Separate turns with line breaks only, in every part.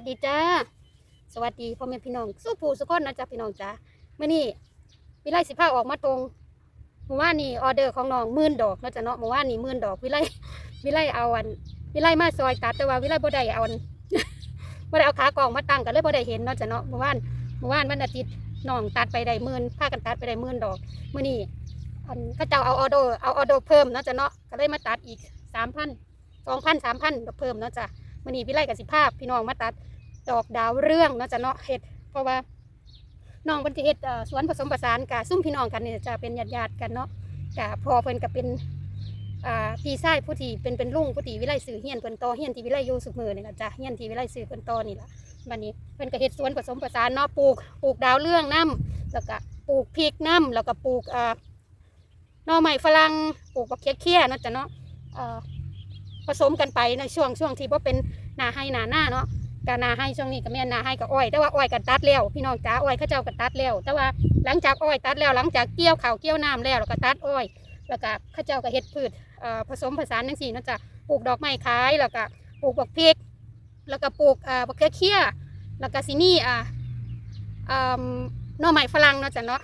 วัสดีจ้า สวัสดีพ่อแม่พี่น้องสู้ผู้สุกคนนะจ๊ะพี่น้องจ้าเมื่อนี้วิไลสิพาออกมาตรงเมื่อวานนี่ออเดอร์ของน้องมื่นดอกนาะจ๊ะเนาะเมื่อวานนี่มื่นดอกวิไลวิไลเอาอันวิไลมาซอยตัดแต่ว่าวิไลบ่ได้เอาอันบ่ได้เอาขากองมาตั้งกันเลยบ่ได้เห็นเนาะจ๊ะเนาะเมื่อวานเมื่อวานวันอาทิตย์น้องตัดไปได้มื่นพากันตัดไปได้มื่นดอกเมื่อนี้อันเขาเจ้าเอาออเดอร์เอาออเดอร์เพิ่มเนาะจ๊ะเนาะก็เลยมาตัดอีกสามพันสองพันสามพันเพิ่มเนาะจ้ะ มื่อนี้วิไล่กับสิภาพพี่น้องมาตัดดอกดาวเรื่องเนาะจะเนาะเฮ็ดเพราะว่าน้องเพิ่นสิเฮ็ดสวนผสมผสานกับซุ่มพี่น้องกันเนี่ยจะเป็นญาติญาติๆกันเนาะกะพอเพิ่นก็เป็นพี่ชายผู้ที่เป็นเป็นลุงผู้ที่วิไลซื้อเฮียนเพิ่นต่อเฮียนที่วิไลอยู่สุมือนี่ล่ะจ้ะเฮียนที่วิไลซื้อเพิ่นต่อนี่ล่ะบัดนี้เพิ่นก็เฮ็ดสวนผสมผสานเนาะปลูกปลูกดาวเรื่องน้ำแล้วก็ปลูกพริกน้ำแล้วก็ปลูกอ่าหน่อไม้ฝรั่งปลูกบักเขียเคียเนาะจ้ะเนาะ ผสมกันไปในช่วงช่วงที่บ่เป็นนาให้นาหน้าเนาะกานาให้ช่วงนี้ก็แม่นนาให้กับอ้อย แต่ว่าอ้อยกันตัดแล้วพี่น้องจ้าอ้อยเขาเจ้ากันตัดแล้วแต่ว่าหลังจากอ้อยตัดแล้วหลังจากเกี่ยวข้าวเกี่ยวน้ำแล้วแล้วก็ตัดอ้อย แล้วก็เขาเจ้าก็เฮ็ดพืชผสมผสานจังซี่เนาะจ้ะปลูกดอกไม้ขายแล้วก็ปลูกบักพริก แล้วก็ปลูกบักเขือเคี้ยแล้วก็สินี่อ่าหน่อไม้ฝรั่งเนาะจ้ะเนาะ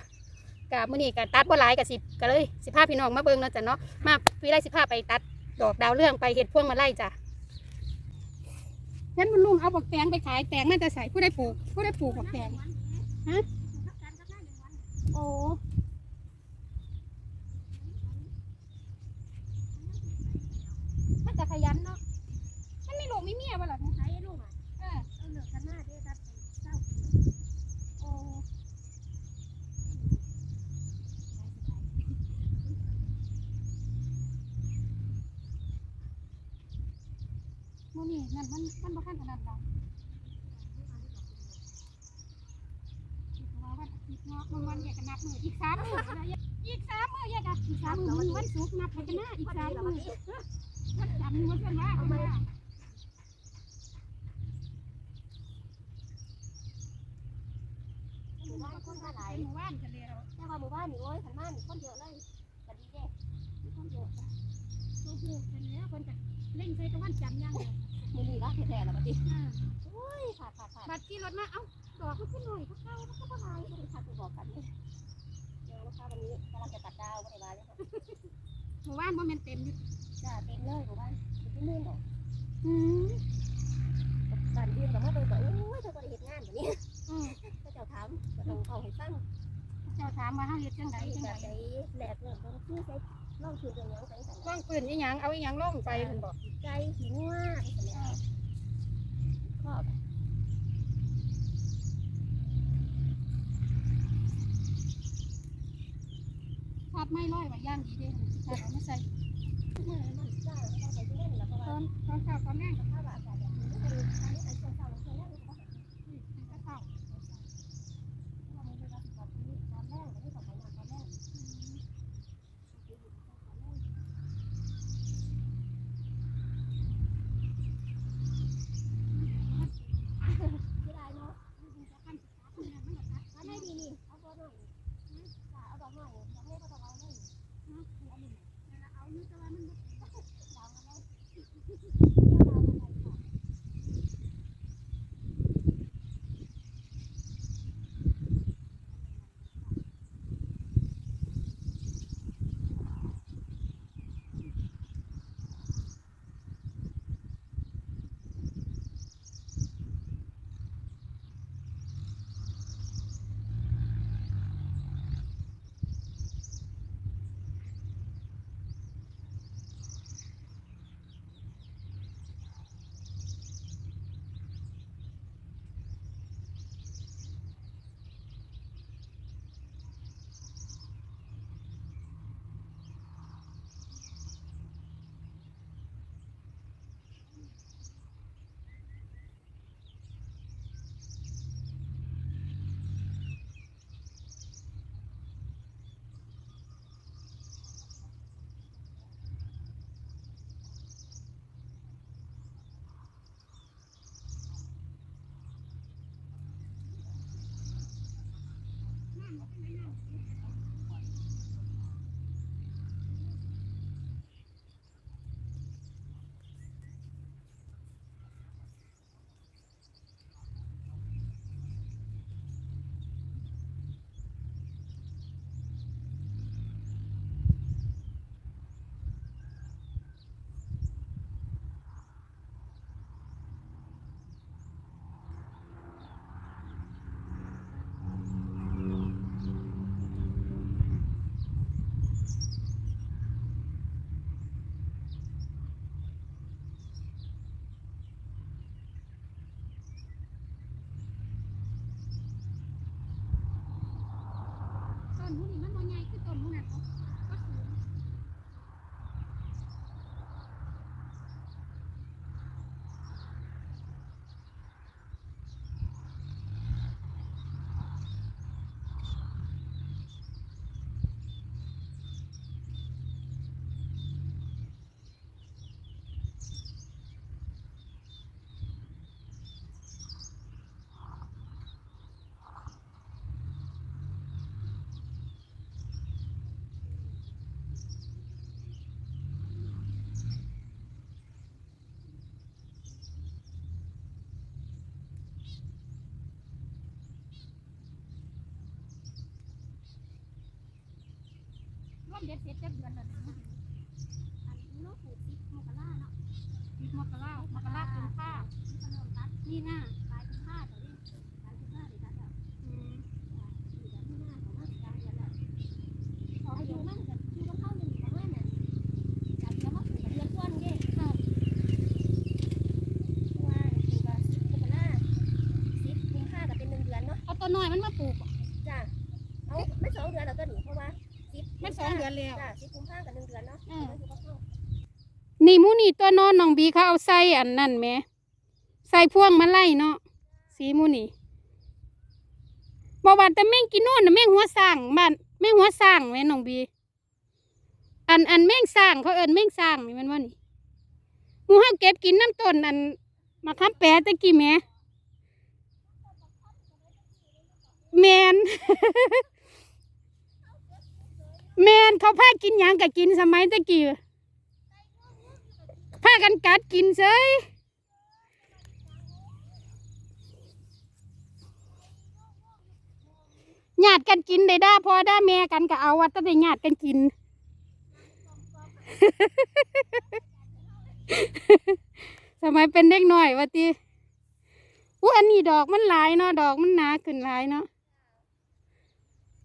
กะมื้อนี้ก็ตัดบ่หลายก็สิก็เลยสิพาพี่น้องมาเบิ่งเนาะจ้ะเนาะมาวิไลสิพาไปตัด ดอกดาวเรื่องไปเห็ดพวงมาไล่จ้ะงั้นมันลุงเอาบักแตงไปขายแตงน่าจะใส่ผู้ได้ปลูกผู้ได้ปลูกบักแตงฮะโอ้มันจะขยันเนาะมันไม่หลงไม่เมียบ่หรอ
ใช้ลูกอะ นั่น
มันมันบ่ทันขนาดนั้นวันอีกเนาะมันวันอยากนับมืออีกสามมืออีกสามมืออยากอีกสามมือมีวันศุกร์นับไปกันหน้าอีกสามมือวันจันทร์วันเสาร์ว่าเอามา
หมู่บ้านคนหลาย
หมู่บ้านกันเลยเรา
แต่ว่าหมู่บ้านนี่โอ้ยขันบ้านคนเยอะเลยก็ดีเด้
คนเยอะจ้ะตัวผูกกันแล้วคนจะเล่งใส่ตะวันจันทร์ยังเลย
มือนี่ละแท้ๆแล้วบัดนี้
อ่า
โอ้ยขาดขาดขาด
บัดขี่รถมา เอ้า ดอกมันขึ้นหน่อยก็เข้ามันก็บ่หลาย
ไม่ได้ขาดไปบอกกันเลยเดี๋ยวลูกค้าวันนี้กำลังจะตัดดาวไม่ได้มาเลยค่ะ
หมู่บ้านบ่แม่นเต็มอยู่
จ้าเต็มเลยหมู่บ้านอยู่ที่นู่นหรอก
อืม
บ้านอื่นแต่ว่าเดินก็โอ้ยเธอก็ได้เห็นงานแบบนี้
อืม
ก็เจ้าถามก็ต้องเอาให้ฟัง
เจ้าถามว่าเฮาเฮ็ดจังได
ไอ้
จัง
แบ
ได
บไหนแหลกเนี่ยต้องชื่อใช้ ล่องชื่อเรื่องยังใส่กัน
ว่างปืนอีหยังเอาอีหยังลงไปเพิ่นบอก
ใจหินว่าข้อ
ทอดไม้ร้อยไว้ย่างดีเด้ถ้าเราไม่ใส่
เมื่อมันจ้าต้องใส่ที่เล่นแล้วก็
ต
ว่า
อนตอนเช้าตอนแรงก็
ถ้าว่าอากาศแบบนี้ก็คือการที่ใส่ช่วงเช้า
ร่วมเด็ดเสร็จจักเดือนแล้วนะ
อันนี้เนาะปลูกสิบมกราเนาะ
สิบมกรามกราคมผ้า
มันก็เริ่มตัด
นี่หน้า
ปลายกุมภาแต่นี่ปลายกุมภาเลยตัดแล้ว
อืม
อยู่แต่ที่หน้าของมันกลางเดือนแล้วพออายุมันก็อยู่กับเขาอยู่ประมาณน่ะจากเดี๋ยวมาปลูกกับเดือนก้อนเด้เนาะเพราะว่าปลูกกับสิบมกราสิบกุมภาก็เป็นหนึ่งเดือนเนาะ
เอาตัวน้อยมันมาปลูก
จ้ะเอาไม่สองเดือนแล้วก็หนีเพราะว่าสิบ
มันสองเดือนแล้ว
จ้ะสิบกุมภากับหนึ่งเดือนเนาะ
อืม
มันอยู่กับเขา
นี่หมูนี่ตัวนอนน้องบีเขาเอาใส่อันนั่นแหมใส่พวงมาไล่เนาะสีหมูนี่บอกว่าแต่แม่งกินโน่นน่ะแม่งหัวสร้างบ้านแม่งหัวสร้างแม่น้องบี อันอันแม่งสร้างเขาเอิ้นแม่งสร้างนี่มันว่านี่หมูเฮาเก็บกินน้ำต้นอันมาคำแปะตะกี้แหม่แมน แมนเขาพากินหยังก็กินสมัยตะกี้พากันกัดกินเซยญาติกันกินได้ด้าพอด้าแม่กันก็เอาวัดตั้งแต่ญาติกันกิน สมัยเป็นเด็กหน้อยวะตีอู้อันนี้ดอกมันหลายเนาะดอกมันหนาขึ้นหลายเนาะ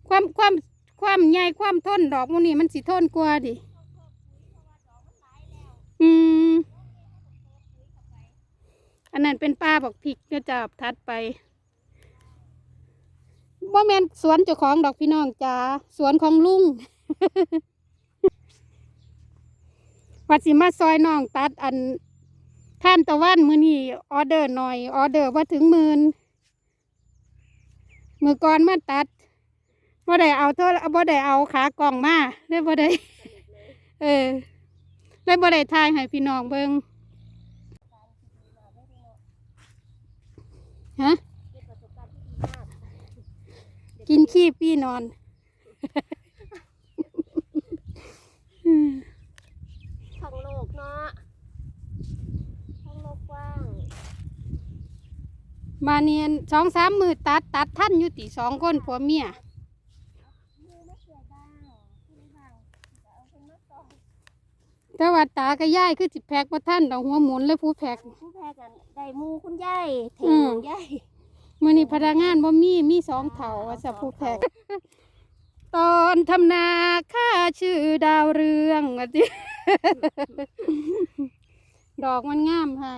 ความความ ความใหญ่ความทนดอกมันนี่มันสิทนกว่าดิอืมอันนั้นเป็นป้าบอกพริกก็จะทัดไปว่าแมนสวนเจ้าของดอกพี่น้องจ้าสวนของลุงวัดสิมาซอยน้องตัดอันท่านตะวันมือนี่ออเดอร์หน่อย ออเดอร์ว่าถึงหมื่นมือก่อนมาตัด ว่าได้เอาเท่าว่าได้เอาขากล่องมาเลยว่าได้ เออเลยว่าได้ทายให้พี่น้องเบิงฮะ
เป็นประสบการณ์ที่ดีมาก
กินขี้พี่นอนอืม
ท้องโลกเนาะท้องโลกกว้าง
มาเนียนสองสามมือตัดตัดท่านอยู่ติสองคนผัวเมีย
มือไม่เสียบ้างผู้ใดบ้างจะเอาคนมาต่อ
แต่ว่าตากับยายคือสิแพกมาท่านดอกหัวหมุนเลยผู้แพก
ผู้แพ้กันได้หมูคุณยายเถ
อื
ง
ม
ยาย
มื่อนี้พนักงานบ่มีมีสองเถาว่าจะผู้แพกตอนทำนาข้าชื่อดาวเรืองว่าจิดอกมันงามให้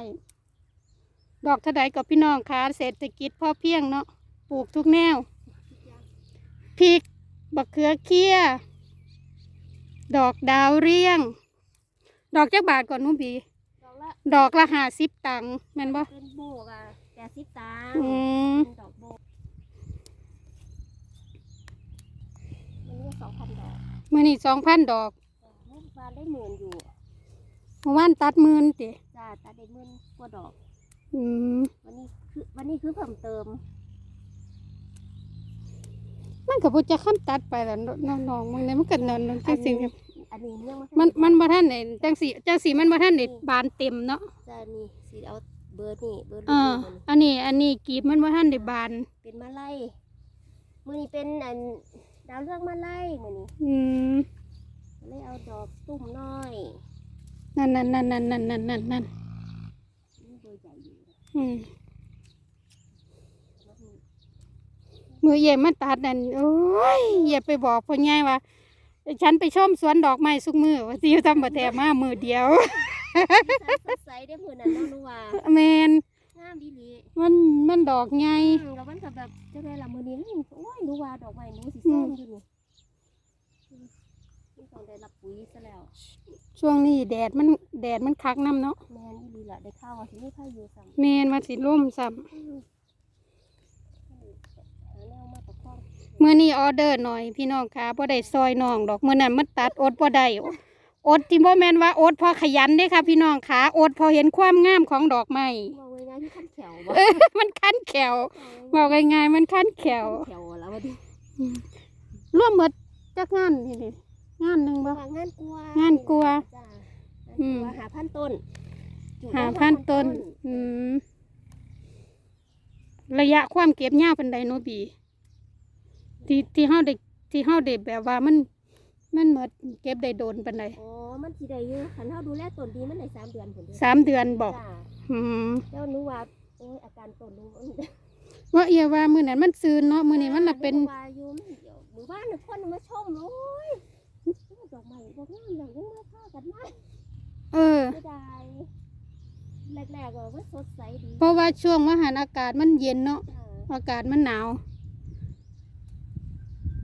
ดอกเทาใดกับพี่น้องคะเศรษฐกิจพอเพียงเนาะปลูกทุกแนวพริกบักเขือเคี้ย ดอกดาวเรียง ดอกจักบาทก่อนหนุบี
ดอกละ
ดอกละห้าสิบตังค์แม่นบ่
เป็นโบกอะแปดสิบตังค์
อืม
เป็นดอกโบกมันเรียกสองพันดอก
มื่อนี้สองพันดอก
เมื่อวานได้หมื่นอยู่
เมื่อวานตัดหมื่นติ
จ้าตาได้หมื่นกว่าดอก
อืม
วันนี้คือวันนี้คือเพิ่มเติม
มันก็บ่จะค้ำตัดไปแล้วน้องๆมันเลยมันก็นอนจังสิ
อันนี้ยัง
มันมันบ่ทันได้จังสิจังสิมันบ่ทันได้บานเต็มเนาะ
จะนี่สีเอาเบอร์นี่เบอร์
อ่า
นี่มัน
อันนี้อันนี้กีบมันบ่ทันได้บาน
เป็นมาไล่มือนี้เป็นอันดาวเรืองมาไล่มือนี้
อืม
เลยเอาดอกตุ่มน้อย
นั่นนั่นนั่นนั่นนั่นนั่นนั่นนั่น
นี่เบอร์ใหญ่อยู่
อืม
แล้วนี่
มือเย่มาตัดนั่นโอ้ยอย่าไปบอกพ่อใหญ่ว่า ฉันไปชมสวนดอกไม้สุกมือว่าสิทำบ่แท้มามือเดียว
สดใสได้มือนั้นเน้องนัวา
แม่น
งามดีหลี
มันมันดอกใหญ่
อืมแล้วมันก็แบบจะได้ละมือนี้นี่โอ้ยหนูว่าดอกไม้หนูสิส้มอยู่นี่อืมนี่ต้องได้รับปุ๋ยซะแล้ว
ช่วงนี้แดดมันแดดมันคักน้ำเนาะ
แมนอีหลีละได้ข้าวว่าสิมีข้าวอยู่ซ้ำ
แม่นมาสิล่มซ้
อืมหาแนวมาประคองำ
เมื่อนี้ออเดอร์หน่อยพี่น้องค่ะบ่ได้ซอยน้องดอกเมื่อนั้นมันตัดอดบ่ได้อดที่บ่แม่นว่าอดเพอขยันเด้ค่ะ พี่น้องค่ะอดเพอเห็นความงามของดอกไม้
มองไว้ง่ายที่ขั้นแขวบ่
มันคันแขวบอกง่ายๆมันคันแขว
แขวแล้ววันนี้
ร่วมหมดจักงานนี่ดิงานหนึ่งบ่
งานกลัว
งานกลัว
จ้ะ
อืม
งานกลัวหาพันต้นจุ
หา
ได้
พันต้น อืมระยะความเก็บยาวเป็นไดโนบี ที่ที่เฮาได้ที่เฮาได้แบบว่ามันมันหมดเก็บได้โดนปานใด
อ๋อ มันสิได้อยู่คันเฮาดูแลต้นดีมันได้สามเดือนพุ่นเด้อ
สามเดือนบอก
จ้า
อืม
แล้วหนูว่าโอ้ยอาการต้นหนูมัน
ว่าเอียว่ามื้อนั้นมันซื่นเนาะมื้อนี้มันน่ะเป็น
หว่าอยู่มันเดี๋ยวหมู่บ้านน่ะคนมาชมโอ้ยดอกไม้บ่งามแล้วยังมาพากันมา
เออ
ไม่ได้แรกๆก็มันสดใสดี
เพราะว่าช่วงว่าหันอากาศมันเย็นเนาะ
จ้า
อากาศมันหนาว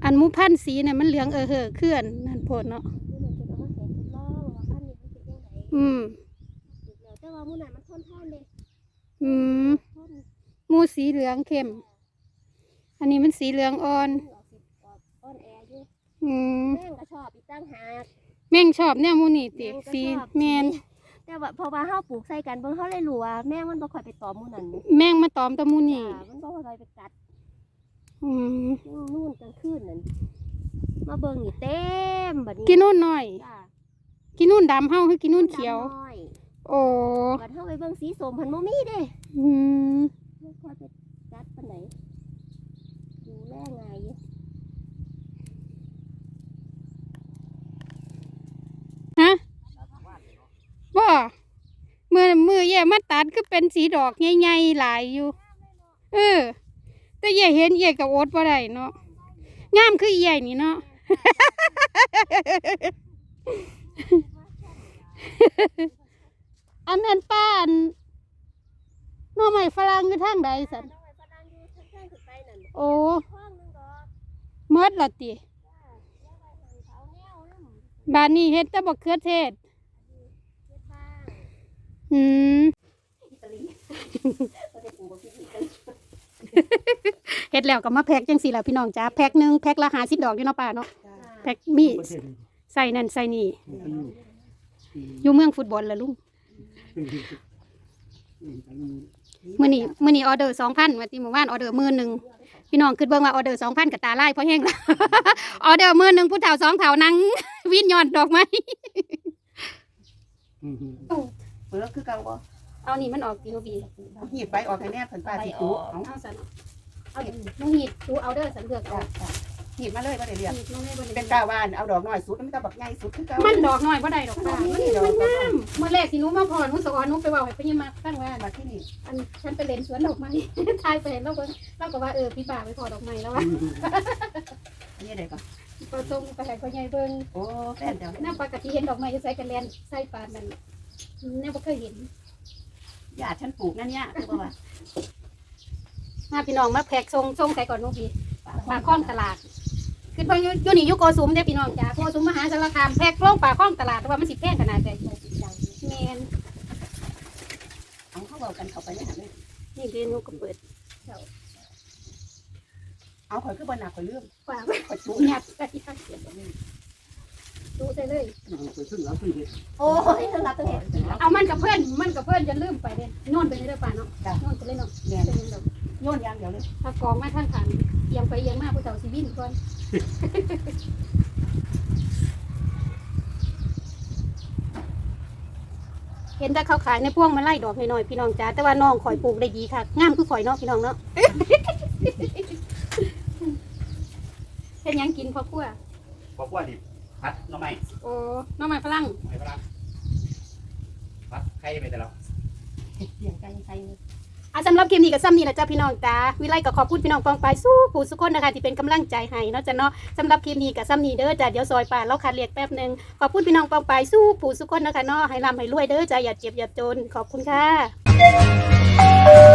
อันหมูพันธุ์สีเนี่ยมันเหลืองเออเหอะเคลื่อนนั่นโพดเนาะ
นี่มันเป็นเอามาแสทดลองว่าพันธุ์นี้มันเป็นยังไง
อืม
ปลูกแล้วแต่ว่ามื้อนั้นมันทนทานเด้
อืม
ทน
หมูสีเหลืองเข้ม อันนี้มันสีเหลืองอ่อน
ออกสิออกอ่อนแออยู่
อืม
แม่งก็ชอบอีกตั้งหาก
แม่งชอบเนี่ยหมูนี่ติ
แม่งก็
สี
ชอบ
แมน
แต่ว่าเพอว่าเฮาปลูกใส่กันเบิ่งเฮาเลยรู้ว่าแม่งมันบ่ค่อยไปตอมหมู่นั้น
แม่งมาตอมตะหมูนี่
จ้ามันบ่ค่อยไปกัด
อืม
นู่นกลางคืนนั่นมาเบิ่งนี่เต็มบัดนี้
กินนู่นหน่อย
จ้า
กินนู่นดำเฮาคือกินนู่นเขียว
ดำน้อย
โอ้
บัดเฮาไปเบิ่งสีส้มเพิ่นบ่มีเด้
อืม
บ่ค่อยไปกัดปานไหนดูแลง่ายอยู่
ฮะบ่มือมือแย่มาตัดคือเป็นสีดอกใหญ่ๆหลายอยู่ เออ แต่แย่เห็นแย่กับโอ๊ตบ่ได้เนาะงามคือแย่นี่เนาะอันอันป้าอันหน่อไม้ฝรั่งอยู่ทางใดสันโอ้เมิดละติ
จ้านเขาแนวนำ
บานนี้เฮ็ดแต่บักเขือเทศอืม เฮ็ดแล้วก็มาแพ็คจังสี่ล่ะพี่น้องจ้าแพ็คหนึงแพ็คละ50ดอกอยู่เนาะป้าเนาะ
จ้า
แพ็คมีใส่นั่นใส่นี่อยู่เมืองฟุตบอลละลุงมื้อนี้มื้อนี้ออเดอร์2,000ว่าติเมื่อวานออเดอร์มื้อหนึงพี่น้องคิดเบิ่งว่าออเดอร์2,000ก็ตาลายเพราะแห้งแล้วออเดอร์มื้อหนึงผู้เฒ่าสองเฒ่านั่งวินยอดดอกไม้
เปิดคือเก่าบ่
เอานี่มันออกติโนบี
เอาหีบไปออกให้แน่เพิ่นป้าสิกูเอา
เอาสันเอาน้องหีดดูเอาเด้อสันเลือกเอา
จ้ะจ้ะหีบมาเลยบ่ได้เรียก
หีดน้องได้บ่ได้
เป็นกาวานเอาดอกน้อยสุดมันจะบักใหญ่สุดคือเก่า
มันดอกน้อยบ่ได้ดอกป้า
มั
มันน
มีดอก
มันงามเมื่อแรกสิหนูมาพอหนูสอนหนูไปเว้าให้พญามาตั้งว่า
มาที่นี่
อันฉันไปเล่นสวนดอกไม้ทายไปเห็นแล้วก็เราก็ว่าเออพี่บ่าไปพอดอกไม้แล้วว่า
อันนี้ได้ก่อน
พอตรงไปให้พ่อใหญ่เบิ่ง
โอ้แฟนเจ้า
น้าปกติเห็นดอกไม้จะใส่กันแลนใส่ปานนั่นแน่บ่เคยเห็น
ญาติฉันปลูกนั่นเนี่ยคือบ่ว่า
มาพี่น้องมาแพ็กทรงทรงใส่ก่อนหนูพี่ปากคล้องตลาดคือเพิ่นอยู่อยู่นี่อยู่โกสุมเด้อพี่น้องจ้าโกสุมมหาสารคามแพ็กลงปากคล้องตลาดแต่ว่ามันสิแพงขนาดใดแม่น
เอาเข้าเว้ากันเข้าไปในหันเลย
นี่คือหนูก็เปิด
เอาข่อยคือบ่หนักข่อยลืม
ฝาก
ข่อยจุ
หยัดใส่ข้างเสียบดูใส่เลย
โอ้ยสำหรับตัวเห็ด
เอามันกับเพื่อนมันกับเพื่อนจะลืมไปเลยนอนไปเลยเด้อป่าเนาะนอนไปเลยเนาะ
แม่น
เป็นยังดอก
โยนอย่างเดียวเลย
ถ้ากองมาทางขันเอียงไปเอียงมาผู้เฒ่าสิวินก่อนเห็นแต่เขาขายในพวงมาไล่ดอกน้อยๆพี่น้องจ้าแต่ว่าน้องข่อยปลูกได้ดีค่ะงามคือข่อยเนาะพี่น้องเนาะเห็นหยังกินพ่อครัว
บอกว่าดิ พัดหน้องใหม่
โอ้น้องไม้ฝรั่ง
ไม่พลังพัดใครไปแต่เรา
เลี้ยงไก่ไก่
อะสำหรับคลิปนี้ก็ซ้ำนี่แหละจ้าพี่น้องจ้าวิไลก็ขอบคุณพี่น้องปองไปายสู้ผู้สุกคนนะคะที่เป็นกำลังใจให้เนาะจ้ะเนาะสำหรับคลิปนี้ก็ซ้ำนี่เด้อจ้าเดี๋ยวซอยป่าเราคัดเรียกแป๊บหนึงขอบคุณพี่น้องปองไปายสู้ผู้สุกคนนะคะเนาะให้ร่ำให้รวยเด้อจ้าอย่าเจ็บอย่าจนขอบคุณค่ะ